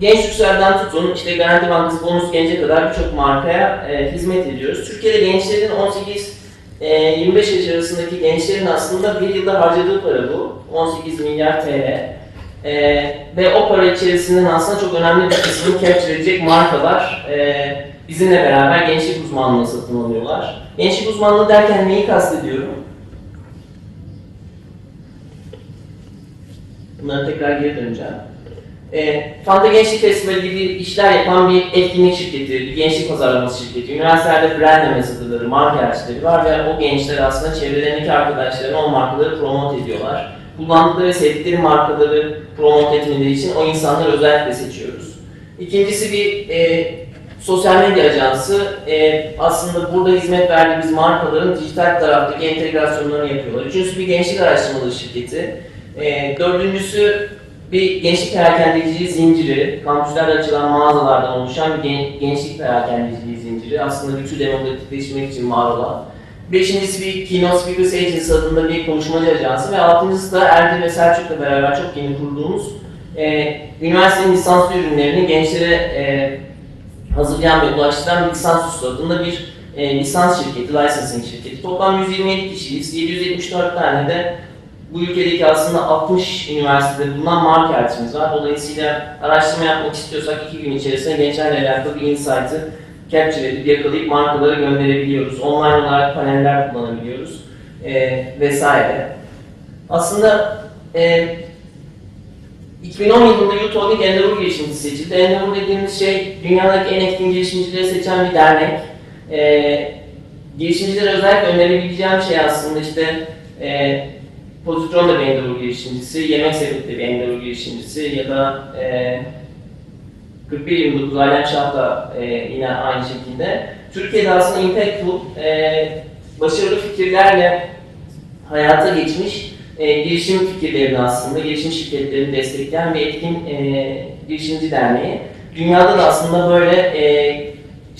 Genç Yüksel'den tutun, işte Garanti Bankası Bonus Genç'e kadar birçok markaya e, hizmet ediyoruz. Türkiye'de gençlerin 18-25 yaş arasındaki gençlerin aslında bir yılda harcadığı para bu. 18 milyar TL. E, ve o para içerisinden aslında çok önemli bir kısmını capture edecek markalar e, bizimle beraber gençlik uzmanlığı satın alıyorlar. Gençlik uzmanlığı derken neyi kastediyorum? Bunlara tekrar geri döneceğim. E, Fanta Gençlik Festivali gibi işler yapan bir etkinlik şirketi, bir gençlik pazarlaması şirketi, üniversitelerde brand ambassadorları, marka elçileri var ve o gençler aslında çevrelerindeki arkadaşlarına o markaları promote ediyorlar. Kullandıkları ve sevdikleri markaları promote etmeleri için o insanları özellikle seçiyoruz. İkincisi bir e, sosyal medya ajansı. E, aslında burada hizmet verdiğimiz markaların dijital taraftaki entegrasyonlarını yapıyorlar. Üçüncüsü bir gençlik araştırmaları şirketi. E, dördüncüsü bir gençlik perakendeciliği zinciri, kampüslerde açılan mağazalardan oluşan gen- gençlik perakendeciliği zinciri. Aslında güçlü demokratikleşmek için var olan. Beşincisi bir Keynote Speakers Agency adında bir konuşmacı ajansı ve altıncısı da Erdi ve Selçuk'la beraber çok yeni kurduğumuz e, üniversitenin lisanslı ürünlerini gençlere e, hazırlayan ve ulaştıran bir lisans üstü adında bir e, lisans şirketi, licensing şirketi. Toplam 127 kişiyiz, 774 tane de bu ülkedeki aslında 60 üniversitede bulunan marka elçimiz var. Dolayısıyla araştırma yapmak istiyorsak iki gün içerisinde gençlerle alakalı bir insight'ı capture edip yakalayıp markalara gönderebiliyoruz. Online olarak paneller kullanabiliyoruz e, vesaire. Aslında e, 2010 yılında Youth Holding Endeavor girişimcisi seçildi. Endeavor dediğimiz şey dünyadaki en etkin girişimcileri seçen bir dernek. E, girişimcilere özellikle önerebileceğim şey aslında işte e, Pozitron da bir Endeavor girişimcisi, Yemek Sepeti de bir Endeavor girişimcisi ya da e, 41-29 Alem Şah da e, yine aynı şekilde. Türkiye'de aslında Impactful, e, başarılı fikirlerle hayata geçmiş e, girişim fikirlerini aslında, girişim şirketlerini destekleyen bir etkin e, girişimci derneği. Dünyada da aslında böyle e,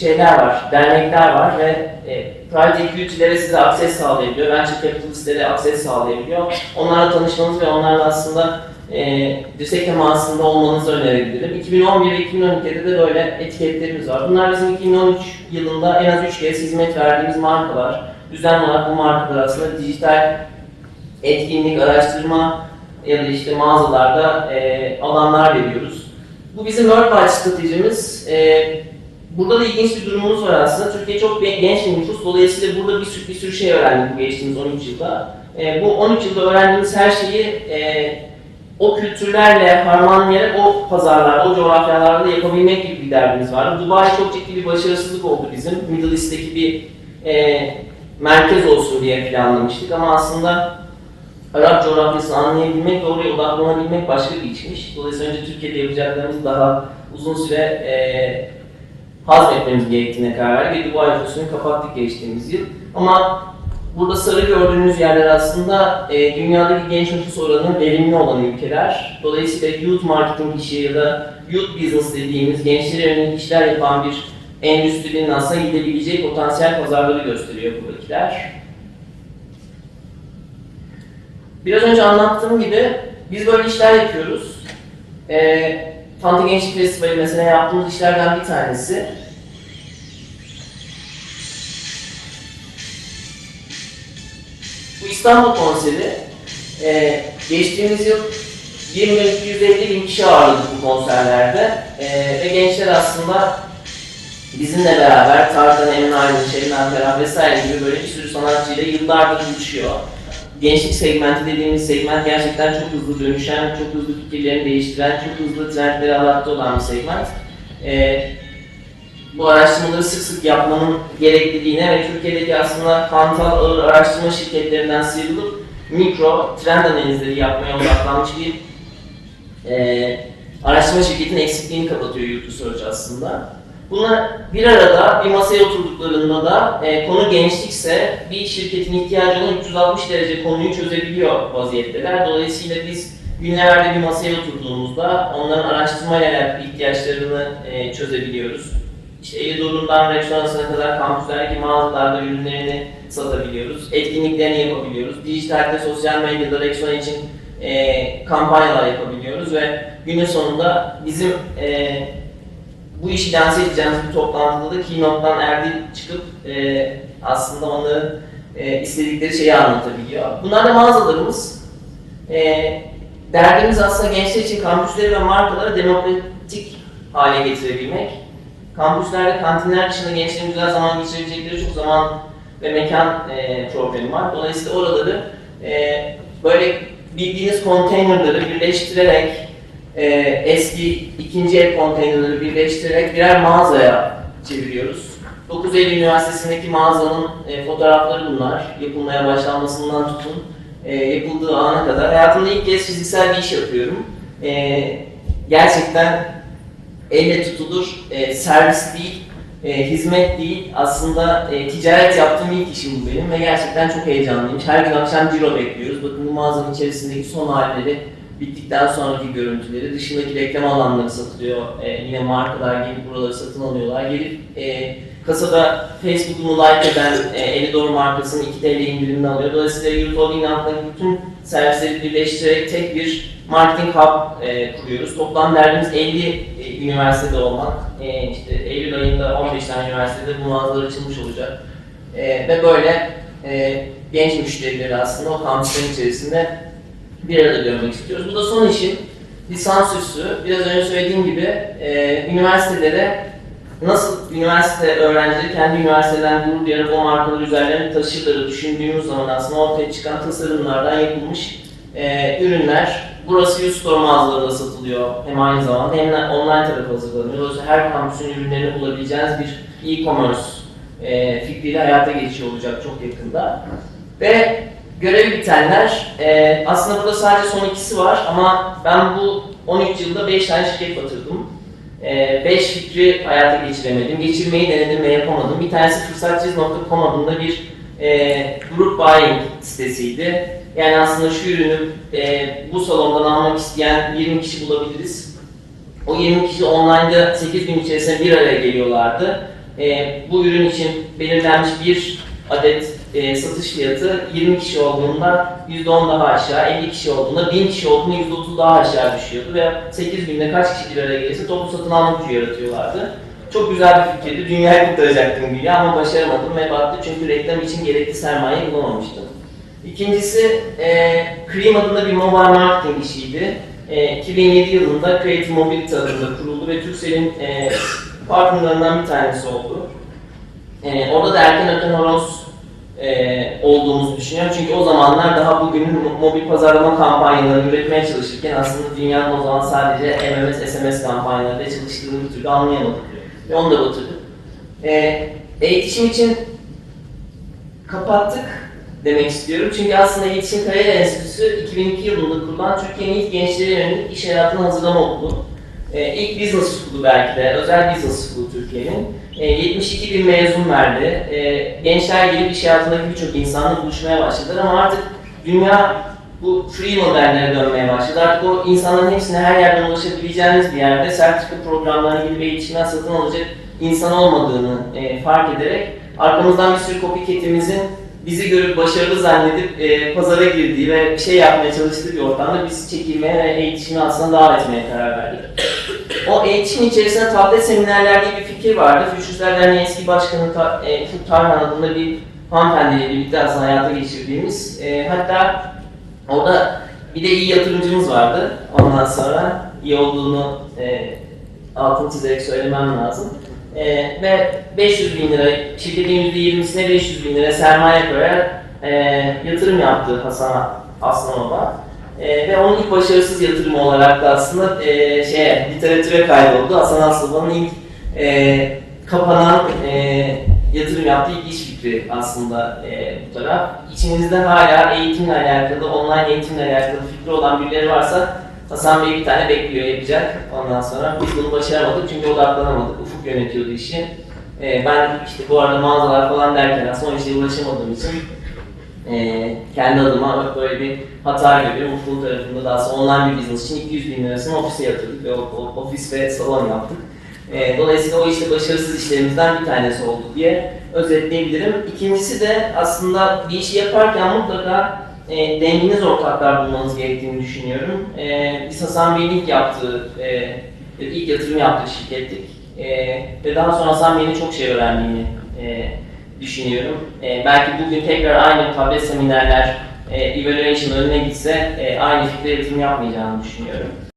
şeyler var, dernekler var ve e, private equity'lere size akses sağlayabiliyor, venture capitalistlere akses sağlayabiliyor. Onlarla tanışmanız ve onlarla aslında e, dirsek temasında olmanızı önerebilirim. 2011 ve 2012'de de böyle etiketlerimiz var. Bunlar bizim 2013 yılında en az 3 kez hizmet verdiğimiz markalar. Düzenli olarak bu markalar aslında dijital etkinlik, araştırma ya da işte mağazalarda e, alanlar veriyoruz. Bu bizim Worldwide stratejimiz. E, burada da ilginç bir durumumuz var aslında. Türkiye çok genç bir nüfus. Dolayısıyla burada bir sürü, bir sürü şey öğrendik bu geçtiğimiz 13 yılda. E, bu 13 yılda öğrendiğimiz her şeyi e, o kültürlerle harmanlayarak o pazarlarda, o coğrafyalarda yapabilmek gibi bir derdimiz var. Dubai çok ciddi bir başarısızlık oldu bizim. Middle East'teki bir e, merkez olsun diye planlamıştık ama aslında Arap coğrafyasını anlayabilmek ve oraya odaklanabilmek başka bir işmiş. Dolayısıyla önce Türkiye'de yapacaklarımız daha uzun süre e, hazmetmemiz gerektiğine karar verdik ve Dubai nüfusunu kapattık geçtiğimiz yıl. Ama burada sarı gördüğünüz yerler aslında e, dünyadaki genç nüfus oranı verimli olan ülkeler. Dolayısıyla youth marketing işi ya da youth business dediğimiz gençlere yönelik işler yapan bir endüstrinin aslında gidebileceği potansiyel pazarları gösteriyor buradakiler. Biraz önce anlattığım gibi biz böyle işler yapıyoruz. Ee, Fanta Gençlik Festivali mesela yaptığımız işlerden bir tanesi. Bu İstanbul konseri. Ee, geçtiğimiz yıl 1 milyon 250 bin kişi ağırladık bu konserlerde. Ee, ve gençler aslında bizimle beraber Tarkan, Emin Aydın, Şerin Alperen vesaire gibi böyle bir sürü sanatçıyla yıllardır buluşuyor gençlik segmenti dediğimiz segment gerçekten çok hızlı dönüşen, çok hızlı fikirlerini değiştiren, çok hızlı trendlere adapte olan bir segment. Ee, bu araştırmaları sık sık yapmanın gerekliliğine ve Türkiye'deki aslında hantal ağır araştırma şirketlerinden sıyrılıp mikro trend analizleri yapmaya odaklanmış bir e, araştırma şirketinin eksikliğini kapatıyor YouTube Search aslında. Bunlar bir arada bir masaya oturduklarında da e, konu gençlikse bir şirketin ihtiyacı olan 360 derece konuyu çözebiliyor vaziyetteler. Dolayısıyla biz günlerde bir masaya oturduğumuzda onların araştırmayla alakalı ihtiyaçlarını e, çözebiliyoruz. İşte Elidor'undan restoranına kadar kampüslerdeki mağazalarda ürünlerini satabiliyoruz. Etkinliklerini yapabiliyoruz. Dijitalde, sosyal medyada restoran için e, kampanyalar yapabiliyoruz ve günün sonunda bizim e, bu işi lanse edeceğimiz bir toplantıda da Keynote'dan Erdil çıkıp e, aslında onların e, istedikleri şeyi anlatabiliyor. Bunlar da mağazalarımız. E, derdimiz aslında gençler için kampüsleri ve markaları demokratik hale getirebilmek. Kampüslerde, kantinler dışında gençlerin güzel zaman geçirebilecekleri çok zaman ve mekan e, problemi var. Dolayısıyla oraları e, böyle bildiğiniz konteynerları birleştirerek e, eski ikinci el konteynerları birleştirerek birer mağazaya çeviriyoruz. 9 Eylül Üniversitesi'ndeki mağazanın e, fotoğrafları bunlar. Yapılmaya başlanmasından tutun e, yapıldığı ana kadar. Hayatımda ilk kez fiziksel bir iş yapıyorum. E, gerçekten elle tutulur, e, servis değil, e, hizmet değil, aslında e, ticaret yaptığım ilk işim bu benim ve gerçekten çok heyecanlıyım. Her gün akşam ciro bekliyoruz. Bakın bu mağazanın içerisindeki son halleri, bittikten sonraki görüntüleri, dışındaki reklam alanları satılıyor. E, yine markalar gelip buraları satın alıyorlar. Gelip e, kasada Facebook'unu like eden e, Eli Doğru markasının 2 TL indirimini alıyor. Dolayısıyla Yurt Holding altındaki bütün servisleri birleştirerek tek bir marketing hub e, kuruyoruz. Toplam derdimiz 50 e, üniversitede olmak. E, işte Eylül ayında 15 tane üniversitede bu mağazalar açılmış olacak. E, ve böyle e, genç müşterileri aslında o kampüslerin içerisinde bir arada görmek istiyoruz. Bu da son işim. Lisansüstü. Biraz önce söylediğim gibi e, üniversitelere nasıl üniversite öğrencileri kendi üniversiteden gurur duyarak o markalar üzerlerine taşırları düşündüğümüz zaman aslında ortaya çıkan tasarımlardan yapılmış e, ürünler burası U-Store mağazalarında satılıyor hem aynı zamanda hem de online tarafı hazırlanıyor. Dolayısıyla her kampüsün ürünlerini bulabileceğiniz bir e-commerce e, fikriyle hayata geçiyor olacak çok yakında. Ve görevi bitenler, e, aslında burada sadece son ikisi var ama ben bu 13 yılda 5 tane şirket batırdım. 5 fikri hayata geçiremedim. Geçirmeyi denedim ve yapamadım. Bir tanesi fırsatçıyız.com adında bir e, group buying sitesiydi. Yani aslında şu ürünü e, bu salondan almak isteyen 20 kişi bulabiliriz. O 20 kişi online'da 8 gün içerisinde bir araya geliyorlardı. E, bu ürün için belirlenmiş bir adet e, satış fiyatı 20 kişi olduğunda %10 daha aşağı, 50 kişi olduğunda 1000 kişi olduğunda %30 daha aşağı düşüyordu ve 8 günde kaç kişi bir araya gelirse toplu satın alma gücü yaratıyorlardı. Çok güzel bir fikirdi. Dünyayı kurtaracaktım güya ama başaramadım ve battı çünkü reklam için gerekli sermaye bulamamıştım. İkincisi, e, Cream adında bir mobile marketing işiydi. E, 2007 yılında Creative Mobility adında kuruldu ve Turkcell'in e, partnerlerinden bir tanesi oldu. E, orada da erken öten horoz e, olduğumuzu düşünüyorum. Çünkü o zamanlar daha bugünün mo- mobil pazarlama kampanyalarını üretmeye çalışırken aslında dünyanın o zaman sadece MMS, SMS kampanyalarıyla çalıştığını bir türlü anlayamadık. Ve onu da batırdık. E, eğitim için kapattık demek istiyorum. Çünkü aslında İletişim Kariyer Enstitüsü 2002 yılında kurulan Türkiye'nin ilk gençlere yönelik iş hayatına hazırlama okulu. Ee, ilk business school'u belki de, özel business school Türkiye'nin. Ee, 72 bin mezun verdi. Ee, gençler gelip iş hayatındaki birçok insanla buluşmaya başladılar ama artık dünya bu free modellere dönmeye başladı. Artık o insanların hepsine her yerden ulaşabileceğiniz bir yerde sertifika programlarını gibi eğitimler satın alacak insan olmadığını e, fark ederek arkamızdan bir sürü copycat'imizin bizi görüp başarılı zannedip e, pazara girdiği ve bir şey yapmaya çalıştığı bir ortamda biz çekilmeye ve eğitimi aslında davet etmeye karar verdik. O eğitim içerisinde tablet seminerler diye bir fikir vardı. Füchsler Derneği eski başkanı Ta- e, Tarhan adında bir hanımefendiyle birlikte aslında hayata geçirdiğimiz. E, hatta orada bir de iyi yatırımcımız vardı. Ondan sonra iyi olduğunu e, altını çizerek söylemem lazım. E, ve 500 bin lira, şirketin %20'sine 500 bin lira sermaye koyarak e, yatırım yaptı Hasan Aslanova. E, ve onun ilk başarısız yatırımı olarak da aslında e, şeye, literatüre kaydoldu. Hasan Aslanova'nın ilk e, kapanan e, yatırım yaptığı ilk iş fikri aslında e, bu taraf. İçinizde hala eğitimle alakalı, online eğitimle alakalı fikri olan birileri varsa Hasan Bey bir tane bekliyor yapacak. Ondan sonra biz bunu başaramadık çünkü odaklanamadık. Yönetiyordu işi. Ee, ben işte bu arada mağazalar falan derken o işe ulaşamadığım için ee, kendi adıma böyle bir hata görüyorum. Ufuk'un tarafında daha sonra online bir business için 200 bin lirasını ofise yatırdık ve ofis ve salon yaptık. Ee, dolayısıyla o işte başarısız işlerimizden bir tanesi oldu diye özetleyebilirim. İkincisi de aslında bir işi yaparken mutlaka e, denginiz ortaklar bulmanız gerektiğini düşünüyorum. E, biz Hasan Bey'in ilk yaptığı, e, ilk yatırım yaptığı şirkettik. E, ve daha sonra Bey'in çok şey öğrendiğini e, düşünüyorum. E, belki bugün tekrar aynı tablet seminerler, e, evaluation önüne gitse e, aynı fikre yatırım yapmayacağını düşünüyorum.